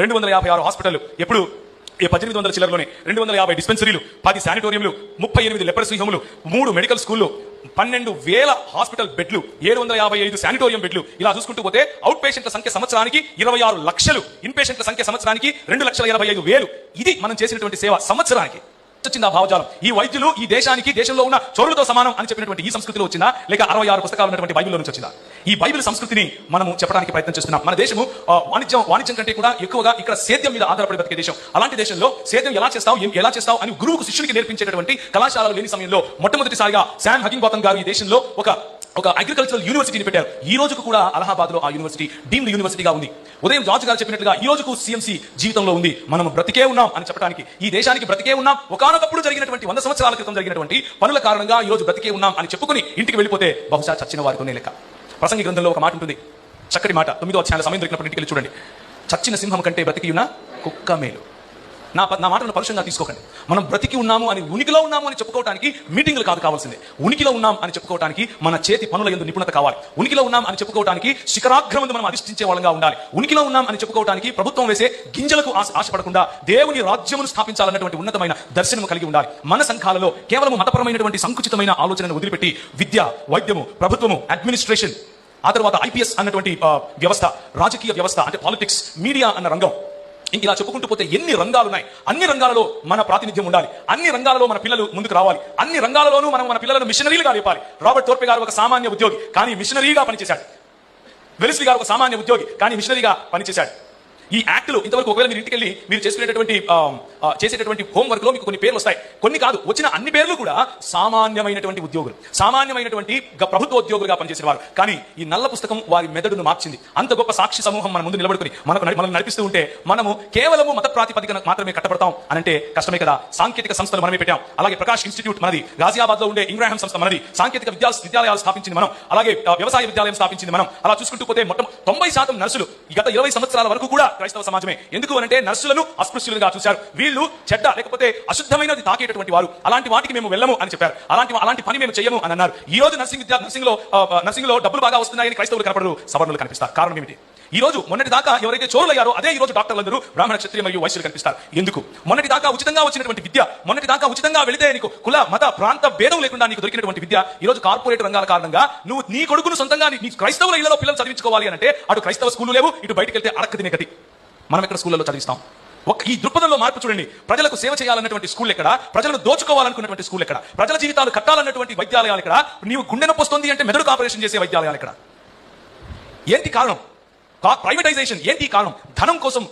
రెండు వందల యాభై ఆరు హాస్పిటల్ ఎప్పుడు? ఈ పద్దెనిమిది వందల చిల్లరలోనే. రెండు వందల యాభై డిస్పెన్సరీలు పది శానిటోరియంలు ముప్పై ఎనిమిది లెపరసీ హోములు మూడు మెడికల్ స్కూళ్ళు పన్నెండు వేల హాస్పిటల్ బెడ్లు ఏడు వందల యాభై ఐదు శానిటోరియం బెడ్లు. ఇలా చూసుకుంటూ పోతే అవుట్ పేషెంట్ల సంఖ్య సంవత్సరానికి ఇరవై ఆరు లక్షలు ఇన్ పేషెంట్ల సంఖ్య సంవత్సరానికి రెండు లక్షల ఇరవై ఐదు వేలు. ఇది మనం చేసినటువంటి సేవ సంవత్సరానికి. వచ్చింది ఆ భావజాలం? ఈ వైద్యులు ఈ దేశానికి దేశంలో ఉన్న చోరులతో సమానం అని చెప్పినటువంటి ఈ సంస్కృతిలో వచ్చిందా? లేక అరవై ఆరు పుస్తకాలు ఉన్నటువంటి బైబిల్లో నుంచి వచ్చిందా? ఈ బైబిల్ సంస్కృతిని మనము చెప్పడానికి ప్రయత్నం చేస్తున్నాం. మన దేశము వాణిజ్యం వాణిజ్యం కంటే కూడా ఎక్కువగా ఇక్కడ సేద్యం మీద ఆధారపడి బతికే దేశం. అలాంటి దేశంలో సేద్యం ఎలా చేస్తావు ఏం- ఎలా చేస్తావు అని గురువుకు శిష్యునికి నేర్పించేటటువంటి కళాశాలలు లేని సమయంలో మొట్టమొదటిసారిగా శామ్ హకింగ్ గౌతమ్ గారు ఈ దేశంలో ఒక ఒక అగ్రికల్చరల్ యూనివర్సిటీని పెట్టారు. ఈ రోజుకు కూడా అలహాబాద్లో ఆ యూనివర్సిటీ డీమ్డ్ యూనివర్సిటీగా ఉంది. ఉదయం జార్జ్ గారు చెప్పినట్లుగా ఈ రోజుకు సిఎంసి జీవితంలో ఉంది. మనం బ్రతికే ఉన్నాం అని చెప్పడానికి ఈ దేశానికి బ్రతికే ఉన్నాం ఒకనొకప్పుడు జరిగినటువంటి వంద సంవత్సరాల క్రితం జరిగినటువంటి పనుల కారణంగా ఈ రోజు బ్రతికే ఉన్నాం అని చెప్పుకుని ఇంటికి వెళ్ళిపోతే బహుశా చచ్చిన వారితోనే లెక్క. ప్రసంగి గ్రంథంలో ఒక మాట ఉంటుంది. చక్కటి మాట. తొమ్మిదో అధ్యాయాల సమయం దొరికినప్పుడు ఇంటికి వెళ్ళి చూడండి. చచ్చిన సింహం కంటే బ్రతికి ఉన్న కుక్క మేలు. నా నా మాటను పరుషంగా తీసుకోకండి. మనం బ్రతికి ఉన్నాము అని ఉనికిలో ఉన్నాము అని చెప్పుకోవడానికి మీటింగ్లు కాదు కావాల్సిందే. ఉనికిలో ఉన్నాం అని చెప్పుకోవడానికి మన చేతి పనుల ఎందు నిపుణత కావాలి. ఉనికిలో ఉన్నాం అని చెప్పుకోవడానికి శిఖరాగ్రమందు మనం అధిష్ఠించే వాళ్ళంగా ఉండాలి. ఉనికిలో ఉన్నాం అని చెప్పుకోవడానికి ప్రభుత్వం వేసే గింజలకు ఆశ ఆశపడకుండా దేవుని రాజ్యమును స్థాపించాలన్నటువంటి ఉన్నతమైన దర్శనము కలిగి ఉండాలి. మన సంఘాలలో కేవలం మతపరమైనటువంటి సంకుచితమైన ఆలోచనను వదిలిపెట్టి విద్య వైద్యము ప్రభుత్వము అడ్మినిస్ట్రేషన్ ఆ తర్వాత ఐపీఎస్ అన్నటువంటి వ్యవస్థ రాజకీయ వ్యవస్థ అంటే పాలిటిక్స్ మీడియా అన్న రంగం ఇలా చెప్పుకుంటూ పోతే ఎన్ని రంగాలు ఉన్నాయి అన్ని రంగాలలో మన ప్రాతినిధ్యం ఉండాలి. అన్ని రంగాలలో మన పిల్లలు ముందుకు రావాలి. అన్ని రంగాలలోనూ మనం మన పిల్లలను మిషనరీలుగా లేపాలి. రాబర్ట్ తోర్పే గారు ఒక సామాన్య ఉద్యోగి కానీ మిషనరీగా పనిచేశాడు. వెలిస్లీ గారు ఒక సామాన్య ఉద్యోగి కానీ మిషనరీగా పనిచేశాడు. ఈ యాక్ట్లు ఇంతవరకు ఒకవేళ మీరు ఇంటికి వెళ్ళి మీరు చేసుకునేటటువంటి చేసేటటువంటి హోంవర్క్లో మీకు కొన్ని పేర్లు వస్తాయి. కొన్ని కాదు వచ్చిన అన్ని పేర్లు కూడా సామాన్యమైనటువంటి ఉద్యోగులు. సామాన్యమైనటువంటి ప్రభుత్వ ఉద్యోగులుగా పనిచేసిన వారు కానీ ఈ నల్ల పుస్తకం వారి మెదడును మార్చింది. అంత గొప్ప సాక్షి సమూహం మన ముందు నిలబడుకుని మనకు మనం నడిపిస్తూ ఉంటే మనము కేవలము మత ప్రాతిపదికన మాత్రమే కట్టబడతాం అనంటే కష్టమే కదా. సాంకేతిక సంస్థలు మనమే పెట్టాం. అలాగే ప్రకాష్ ఇన్స్టిట్యూట్ మనది. గాజియాబాద్లో ఉండే ఇంగ్రాహం సంస్థ మనది. సాంకేతిక విద్యా విద్యాలయాలు స్థాపించింది మనం. అలాగే వ్యవసాయ విద్యాలయం స్థాపించింది మనం. అలా చూసుకుంటూ పోతే మొత్తం తొంభై శాతం నర్సులు ఈ గత ఇరవై సంవత్సరాల వరకు కూడా క్రైస్తవ సమాజమే. ఎందుకు అనంటే నర్సులను అస్పృశ్యులుగా చూశారు. వీళ్ళు చెడ్డ లేకపోతే అశుద్ధమైనది తాకేటటువంటి వారు. అలాంటి వాటికి మేము వెళ్ళము అని చెప్పారు. అలాంటి అలాంటి పని మేము చేయము అని అన్నారు. ఈ రోజు నర్సింగ్ విద్య నర్సింగ్లో నర్సింగ్లో డబ్బులు బాగా వస్తున్నాయని క్రైస్తవులు కనపడరు. సవర్ణులు కనిపిస్తారు. కారణం ఏమిటి? ఈ రోజు మొన్నటి దాకా ఎవరైతే చోరులయ్యారో అదే ఈ రోజు డాక్టర్లందరూ బ్రాహ్మణ క్షత్రియ మరియు వైశ్యులు కనిపిస్తారు. ఎందుకు? మొన్నటి దాకా ఉచితంగా వచ్చినటువంటి విద్య మొన్నటి దాకా ఉచితంగా వెళితే నీకు కుల మత ప్రాంత భేదం లేకుండా నీకు దొరికినటువంటి విద్య ఈ రోజు కార్పొరేట్ రంగాల కారణంగా నువ్వు నీ కొడుకును సొంతంగా నీ క్రైస్తవుల ఇళ్ళలో పిల్లలు చదివించుకోవాలి అంటే అటు క్రైస్తవ స్కూల్ లేవు ఇటు బయటికి వెళ్తే అడక్క తినే గతి. మనం ఎక్కడ స్కూళ్ళలో చదివిస్తాం? ఒక ఈ దృక్పథంలో మార్పు చూడండి. ప్రజలకు సేవ చేయాలన్నటువంటి స్కూల్ ఎక్కడ? ప్రజలను దోచుకోవాలనుకున్నటువంటి స్కూల్ ఎక్కడ? ప్రజల జీవితాలు కట్టాలన్నటువంటి వైద్యాలయాలు ఎక్కడ? నీవు గుండె నొప్పి వస్తుంది అంటే మెదడుకు ఆపరేషన్ చేసే వైద్యాలయాలు ఎక్కడ? ఏంటి కారణం? ప్రైవేటైజేషన్ ఏంటి కారణం? ధనం కోసం